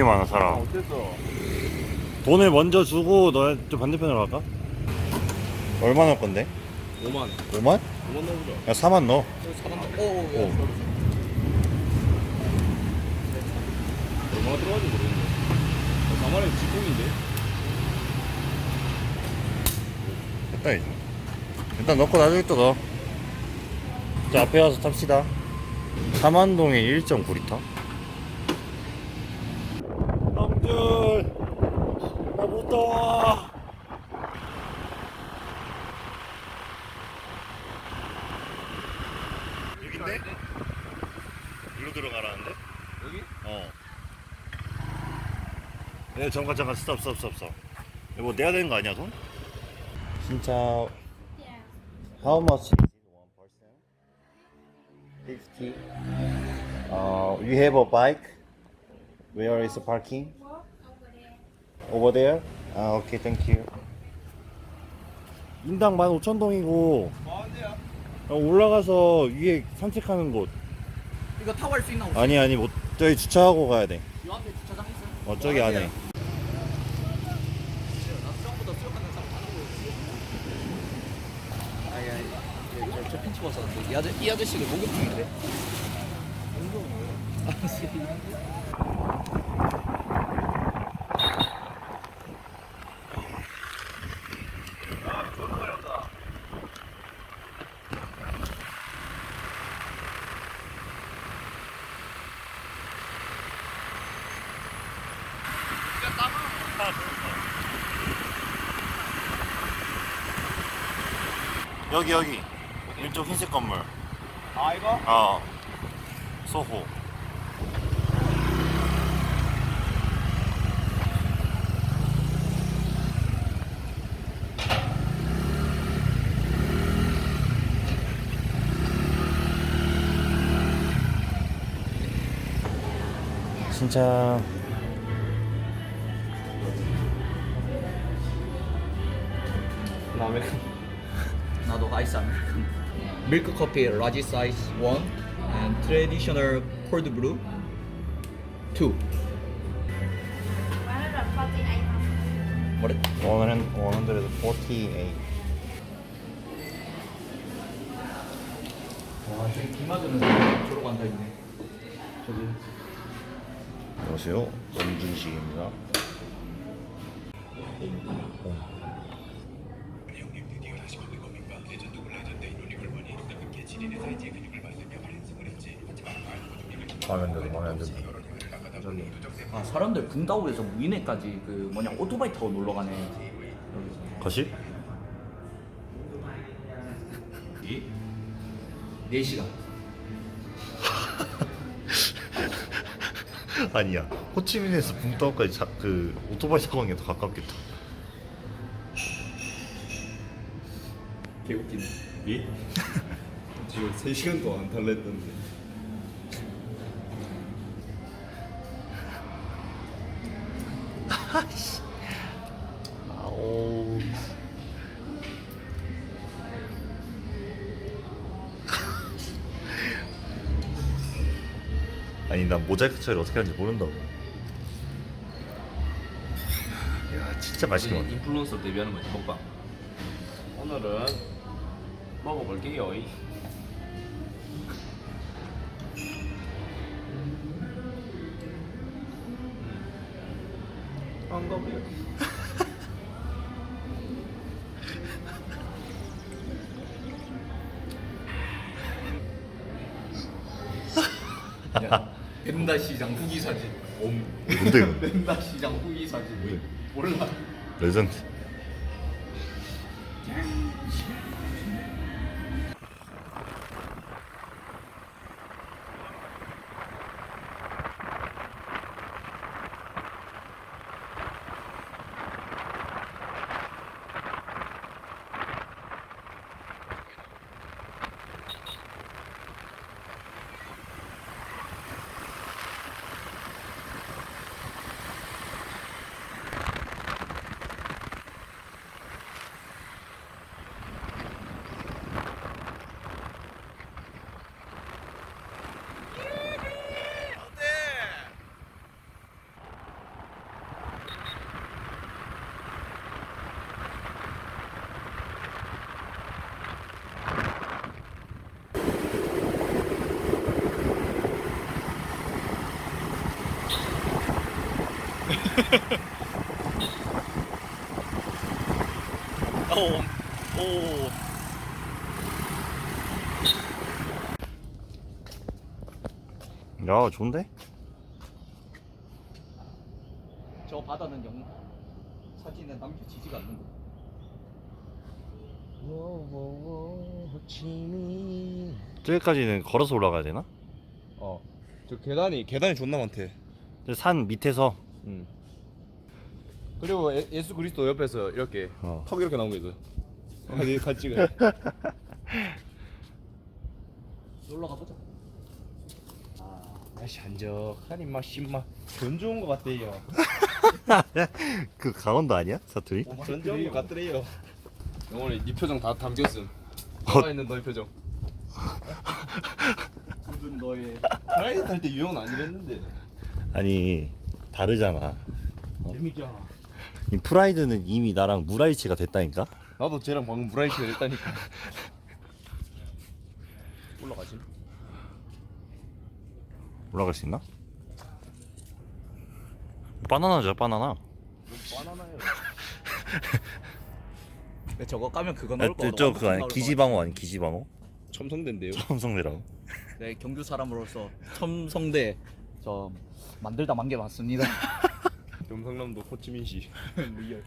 이렇게 많아 사람. 어땠어? 돈을 먼저 주고 좀 반대편으로 갈까? 얼마 넣을 건데? 5만. 5만? 5만 넣어보자 야 4만 넣어. 4만 오, 오, 오. 얼마나 들어가는지 모르겠네. 4만원 직공인데? 됐다 이제. 일단 넣고 나중에 또 넣어. 자 앞에 가서 탑시다. 삼안동에 1.9리터 형들 나못 더워 여긴데? 일로 들어가라는데? 여기? 어. 네, 잠깐 잠깐 스톱 스톱 스톱 스톱. 이거 뭐 내야 되는 거 아니야 돈? 진짜 How much is it one person? Fifty. Uh, you have a bike? Where is the parking? Over there. 아, 오케이, thank you. 인당 15,000동이고 아니야 올라가서 위에 산책하는 곳. 이거 타고 갈 수 있나? 아니 아니 못 저기 주차하고 가야 돼. 요 앞에 주차장 있어요? 어 저기 안에. 나 수영보다 수영하는 사람 많아 보여. 아니 아니 저, 저 핀치 벗었는데 이, 아저, 이 아저씨를 목욕 중인데. 아저씨. 여기 여기 왼쪽 흰색 건물. 아 이거? 어. 소호. 진짜 나아 밀크 커피 라지 사이즈 1 and traditional cold brew 2. 148 뭐래? 148. 와 저기 비 맞으면 저러고 앉아 있네. 저기. 안녕하세요. 원준식입니다. 마음에 안 들어, 마음에 안 든다. 저기. 아 사람들 분다울에서 무인회까지 그 뭐냐 오토바이 타고 놀러 가네. 거실? 4시간. 아니야. 호치민에서 붕따오까지 자, 그 오토바이 타고 가는 게 더 가깝겠다. 개웃기네 예? 지금 3시간 동안 안 탈랬던데 모자이크 처리 어떻게 하는지 모른다고. 야 진짜 맛있게 먹네. 인플루언서 데뷔하는 거지. 먹방. 오늘은 먹어볼게요. 안 가버려 야, 벤다 시장 후기 사진. 옴. 뭔데 이거? 벤다 시장 후기 사진. 몰라. 레전드. 오, 오. 야, 좋은데? 저 바다는 영 사진에 남겨지지가 않는다. 저기까지는 걸어서 올라가야 되나? 어. 저 계단이 계단이 존나 많대. 저산 밑에서 응. 그리고 예, 예수 그리스도 옆에서 이렇게 어. 턱 이렇게 나온 거 있어. 어디 같이 찍어. 놀러 가보자. 날씨 한적하니 맛 신맛 전 좋은 거 같대요. 그 강원도 아니야? 사투리? 전 좋은 거 같더래요. 영원히 네 표정 다 담겼음. 어. 살아 있는 너의 표정. 굳은 너의 프라이드 탈때 유형은 아니랬는데. 아니 다르잖아. 재밌잖아. 이 프라이드는 이미 나랑 무라이치가 됐다니까. 나도 쟤랑 방금 브라이트가 됐다니까. 올라가지. 올라갈 수 있나? 바나나죠 바나나. 바나나요. 근데 저거 까면 그거 아, 나올 거 저, 저 그거 아니 기지방어 아니 기지방어? 첨성대인데요. 첨성대라고. 네 경주 사람으로서 첨성대 저 만들다 만게 많습니다. 경상남도 호치민시. 리얼.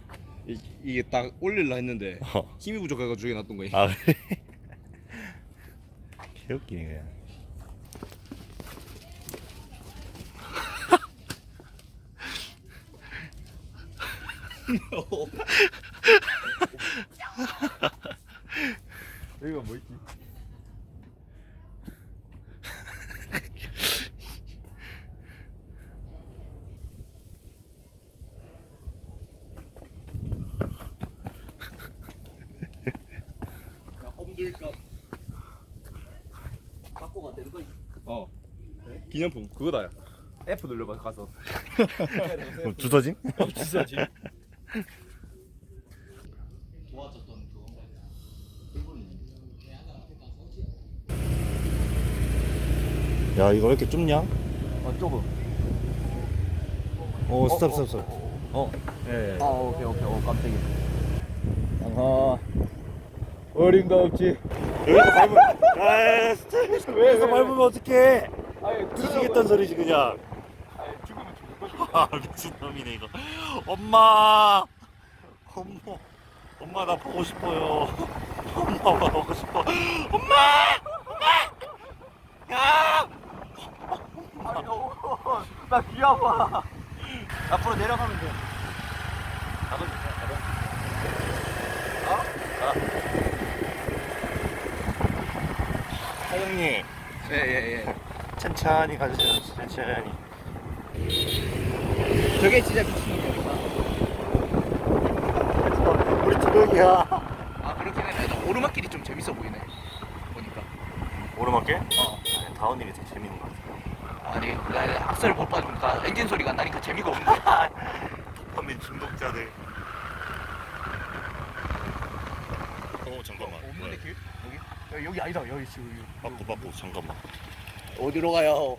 이, 이게 딱 올릴라 했는데 어. 힘이 부족해가 저기 놨던 거야. 아 그래? 개웃기네 그냥. 여기가 뭐 있지? 야 험들까 바꿔가 되는 거 있어. 어. 기념품 그거다. F 눌러봐 가서. 뭐 주서진? 비싸지. 좋아졌던 그건가? 야 이거 왜 이렇게 좁냐? 어 조금. 오 스탑 스탑 스탑. 어. 예. 아 오케이 오케이 어 깜짝이야. 아 어림도 없지. 여기서 밟으면 아 스탑. 여기서 밟으면 어떡해? 뒤지겠단 소리지 그냥. 아 미친놈이네 이거. 엄마. 엄마. 엄마 나 보고 싶어요. 엄마 보고 싶어. 엄마. 엄마. 야. 나귀 아파. 앞으로 내려가면 돼. 가도 돼. 가도. 사장님 예예 예. 천천히 가주세요. 천천히. 저게 진짜 미친놈이야. 우리 두 명이야. 아 그렇긴 해. 나 오르막길이 좀 재밌어 보이네. 보니까. 오르막길? 어. 다운힐이 되게 재밌는 것 같아. 아니 나 악셀 못 밟으니까 엔진 소리가 안 나니까 재미가 없네. 도파민 중독자들. 어 잠깐만. 없는데 길? 여기? 야, 여기 아니다. 여기 지금 여기. 바꾸 바꾸 잠깐만. 어디로 가요?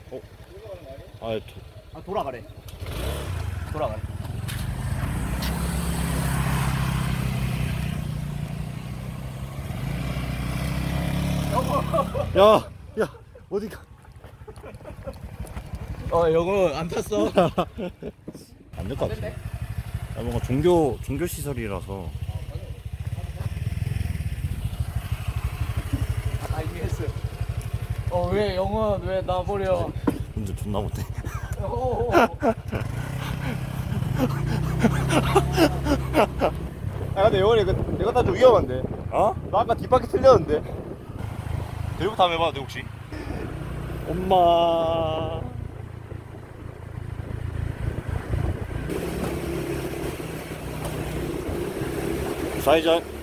아아 돌아가래. 돌아가래. 야, 야, 어디 가? 어 영어 안 탔어. 안 될 것 같아. 아, 뭔가 종교 종교 시설이라서. IBS. 어 왜 영어 왜나 버려? 운전 존나 못해. 어, 아 근데 영원이 그 내가 타좀 위험한데. 어? 나 아까 뒷바퀴 틀렸는데. 들고 다음에 해봐, 내 혹시. 엄마. 좌회전.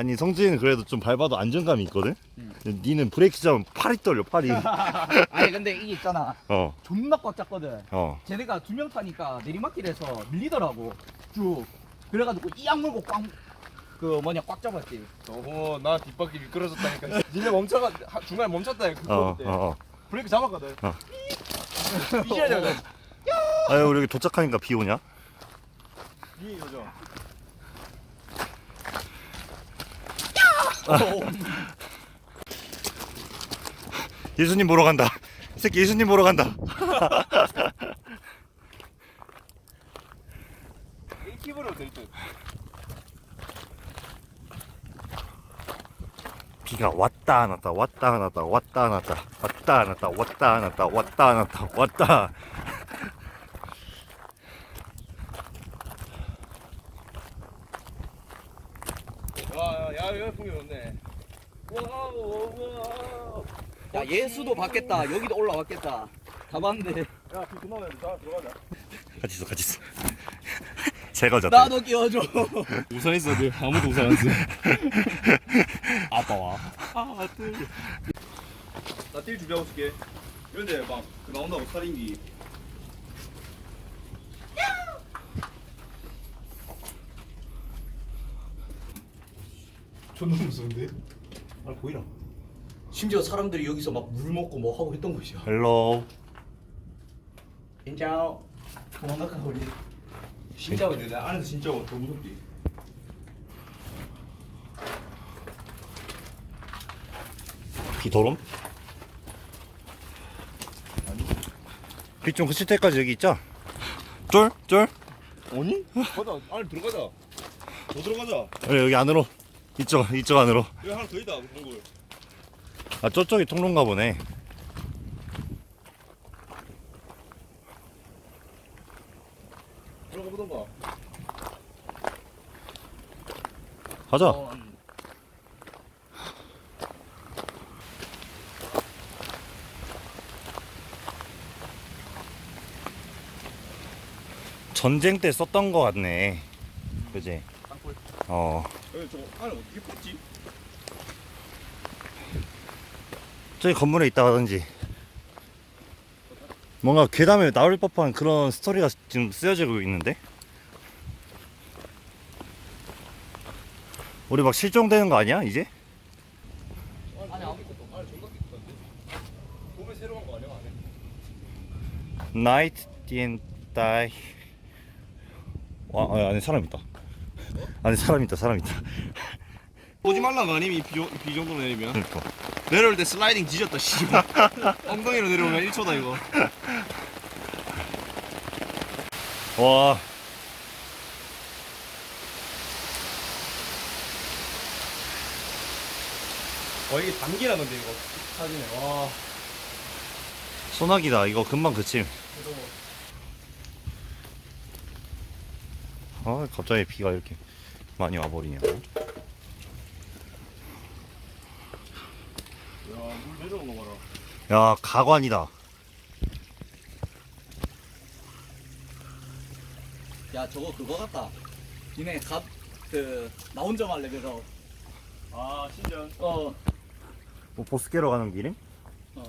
아니 성진이는 그래도 좀 밟아도 안정감이 있거든. 니는 브레이크 잡으면 팔이 떨려 팔이. 아니 근데 이게 있잖아. 어, 존나 꽉 찼거든. 어. 쟤네가 두 명 타니까 내리막길에서 밀리더라고. 쭉. 그래가지고 이 악물고 꽝그 뭐냐 꽉 잡았지. 어나 뒷바퀴 미끄러졌다니까 니네 멈춰가 하- 중간에 멈췄다니까 그거 어, 때 어, 어. 브레이크 잡았거든 어. 이겨야 되거든 아유, 우리 여기 도착하니까 비 오냐? 니 요정 예수님 보러 간다. 이 새끼 예수님 보러 간다. 1킵으로 될 듯 비가 왔다 안 왔다 왔다 안 왔다 왔다 안 왔다 왔다 안 왔다 왔다 안 왔다 왔다 안 왔다 왔다 야야 여기 풍경 좋네 와우 와우 야 예수도 받겠다. 여기도 올라왔겠다. 다 봤는데. 야비 그만 해 나 들어가자 같이 있어 같이 있어 제가 졌다 나도 끼워줘. 우산 있어 들 아무도 우산 안 써. 아빠 와 나뛸 준비하고 있을게 이런데 막그 나온다고 살인기 존나 무서운데? 아 보이나? 심지어 사람들이 여기서 막 물 먹고 뭐 하고 했던 곳이야. 헬로 인자. 도망갈까 우리. 진짜 근데 내 안에서 진짜 더 무섭지. 비도롬 비좀 그칠 때까지 여기 있자. 쫄 쫄? 아니? 가자. 안에 들어가자. 더 들어가자. 그래 여기 안으로. 이쪽 이쪽 안으로. 여기 하나 더 있다 동굴 아 저쪽이 통로인가 보네. 들어가 보던가 가자. 어, 전쟁 때 썼던 거 같네. 그지? 땅굴. 어. 여기 저거 안에 어떻게 뽑지? 저기 건물에 있다 하든지. 뭔가 괴담에 나올 법한 그런 스토리가 지금 쓰여지고 있는데? 우리 막 실종되는 거 아니야 이제? didn't die 와 아, 안에 사람 있다. 안에 사람 있다 사람 있다 오지 말란 거 아니면 이 비, 비 정도 내리면. 그러니까. 내려올 때 슬라이딩 뒤졌다 씨발. 엉덩이로 내려오면 1초다 이거. 와. 와 이게 단기라 근데 이거. 사진에. 와. 소나기다. 이거 금방 그침 아 갑자기 비가 이렇게 많이 와버리냐 야물 내려온 거 봐라 야 가관이다 야 저거 그거 같다. 니네 갓그나 혼자만 레벨업. 아 신전 어. 뭐 보스 깨러 가는 길임? 어.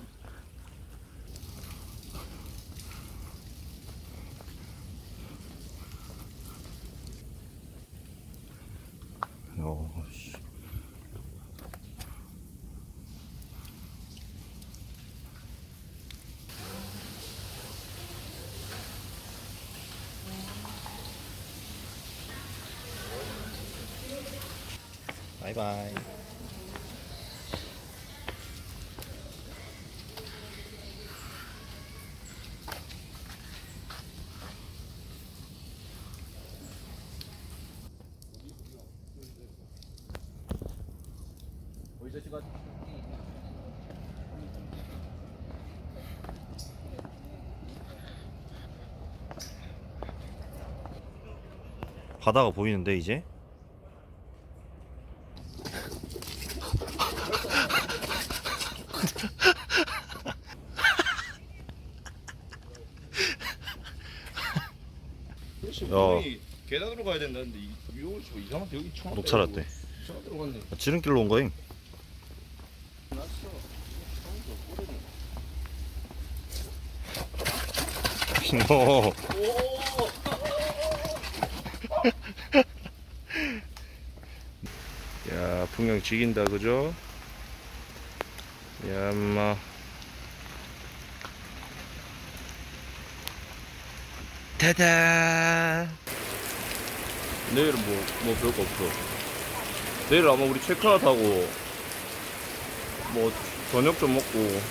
어, 씨. 바이바이. 바다가 보이는데 이제? 분명히 계단으로 가야 된다는데 이- 이거 저 이상한데 여기 총 녹차라떼. 총 들어갔네 지름길로 온 거임. 오. 풍경 죽인다 그죠? 야마 타다. 내일은 뭐, 뭐 별거 없어. 내일 아마 우리 체크아웃 하고 뭐 저녁 좀 먹고.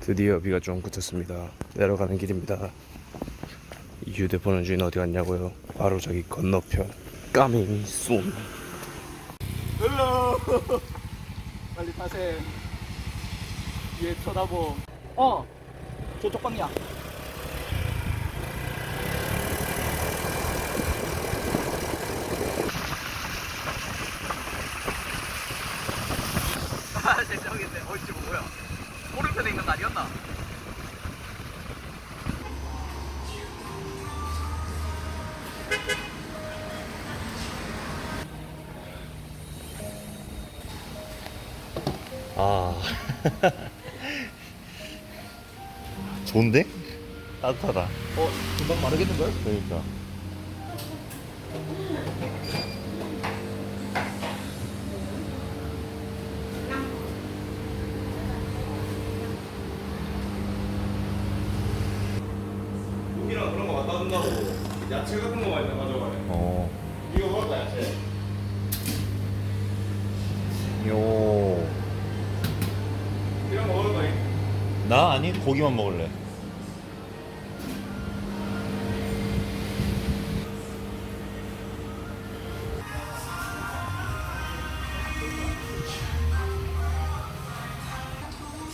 드디어 비가 좀 그쳤습니다. 내려가는 길입니다. 이 휴대폰은 주인 어디 갔냐고요? 바로 저기 건너편. 까미 쏜. 헬로! 빨리 타세 얘 쳐다보 어! 저쪽 방이야 아 죄송했네 어 지금 뭐야 오른편에 있는 거 아니었나? 아 좋은데? 따뜻하다 어 금방 마르겠는걸? 그러니까 고기랑 그런 거 갖다 준다고 야채 같은 거 많이 가져가네 어. 이거 먹었다 야채 요. 이런 거 먹을 거니? 나 아니 고기만 먹을래.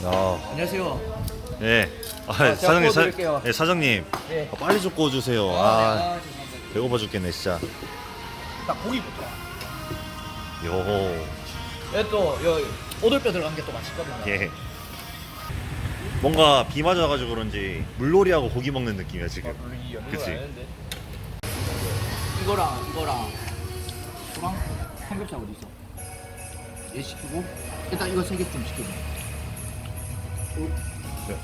야, 안녕하세요 네. 아, 제가 사장님, 사, 구워드릴게요. 네, 사장님, 네. 아, 빨리 좀 구워주세요. 아, 아, 네, 아 죄송합니다 배고파 죽겠네, 진짜. 딱 고기부터 요, 얘또 여기 오돌뼈 들어간 게 또 맛있거든요 예. 뭔가 비 맞아가지고 그런지 물놀이하고 고기 먹는 느낌이야 지금. 그치. 이거랑 이거랑 이거랑 삼겹살 어디 있어? 얘 시키고 일단 이거 세 개 좀 시켜줘.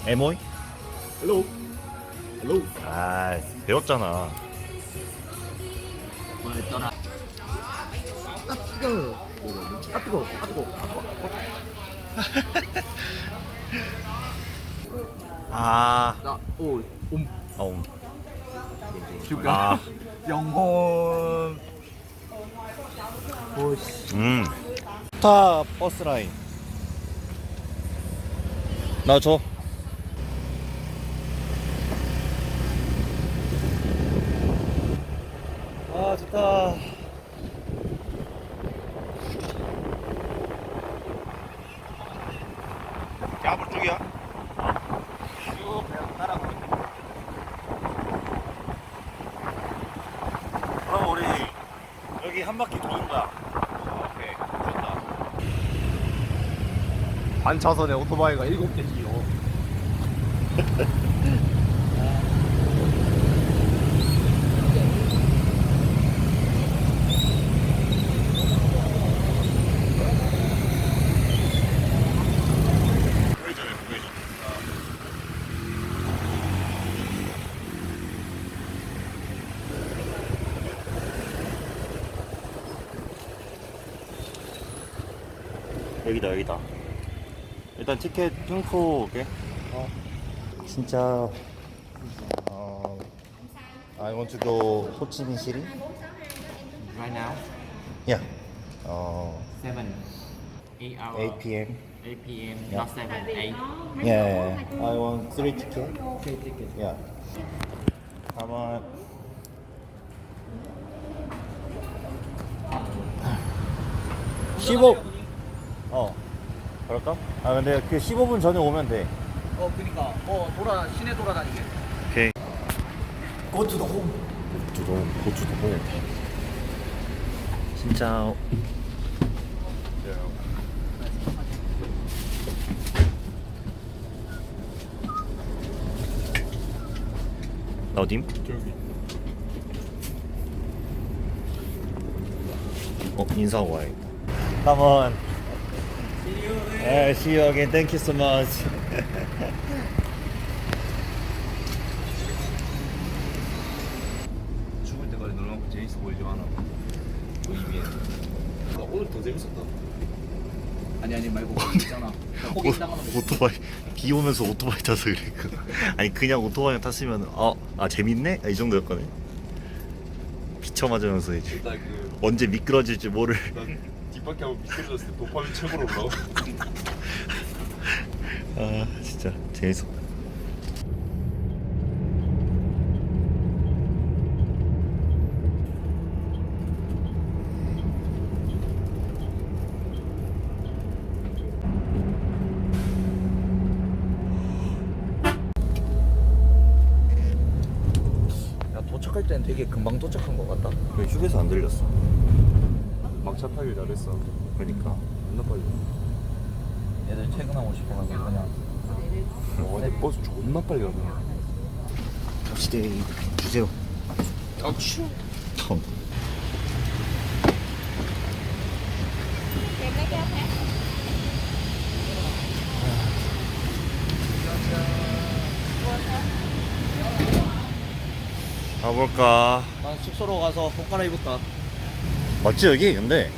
에모이? 헬로. 헬로. 아, 배웠잖아. 뭐였더라? 아 뜨거. 아 뜨거. 아 뜨거. 아 뜨거. 아, 나오 옴. 아, 음. 줄까? 아, 영혼. 오씨. 음. 스타 버스 라인. 나 줘. 아, 좋다. 야불 쪽이야? 쭉 그냥 따라. 그럼 우리 여기 한 바퀴 도는 거야. 오케이. 좋다. 반차선에 오토바이가 7대지요 보여줘요, 여기다 일단 티켓 끊고 올게 어. 진짜 어, I want to go 호치민 시리 Right now, yeah 어, 7, 8 hour, 8 p.m. 8 p.m., Yeah. not 7, 8. Yeah. I want three ticket Three tickets. Yeah. Come on. (15) 어 그럴까? 아 근데 그 15분 전에 오면 돼. 어 그니까. 어 돌아 시내 돌아다니게. 오케이. 고투더 홈. 고추도 고추도 진짜. 나 어딘? 저기. 어 인사하고 와야겠다. Come on See you again. Thank you so much. 죽을 때까지 너만큼 재밌어 보이지 않아. 그 이미에. 나 오늘 더 재밌었다. 아니 아니 말고 있잖아. 호갱 당하는 거. 오토바이. 비 오면서 오토바이 타서 그래 그 아니 그냥 오토바이 탔으면 어, 아 재밌네? 아, 이 정도였거든. 비쳐 맞으면서 이제. 일단 그 언제 미끄러질지 모를 난 뒷바퀴 한번 미끄러졌을 때 도파민 최고로 올라오. 아 진짜 재밌어 야 도착할 때는 되게 금방 도착한 것 같다. 왜 휴게소 안 들렸어 막차 타길 잘했어. 그러니까 존나 빨리. 애들 퇴근하고 싶어가지고 그냥. 와, 내 버스 존나 빨리 가네. 접시대 주세요 아, 추. 참 가볼까 난 숙소로 가서 옷 갈아입을까. 맞지 여기 근데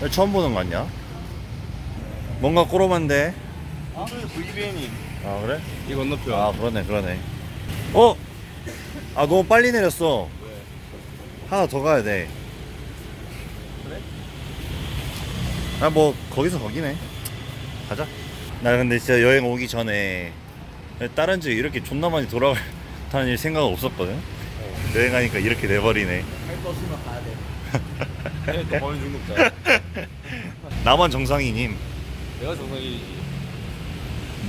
왜 처음 보는 거 같냐? 뭔가 꼬로만데 저기 VBN이 아 그래? 이 건너편. 아 그러네 그러네 어? 아 너무 빨리 내렸어 하나 더 가야 돼 그래? 아 뭐 거기서 거기네 가자 나 근데 진짜 여행 오기 전에 다른 집 이렇게 존나 많이 돌아다닐 생각은 없었거든 여행하니까 이렇게 돼버리네 할거 없으면 가야 돼. 도파민 중독자. 나만 정상이님 내가 정상이지.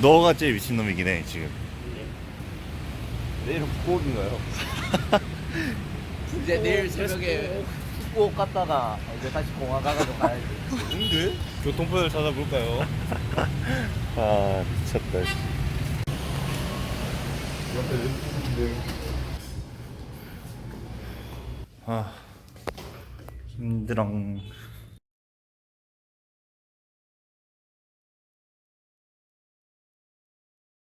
너가 제일 미친놈이긴 해 지금 내일은 북곡인가요? 이제 내일 새벽에 후쿠옥 갔다가 이제 다시 공항 가가지고 가야지. 근데? 교통편을 찾아볼까요? 아 미쳤다 씨. 아 힘들어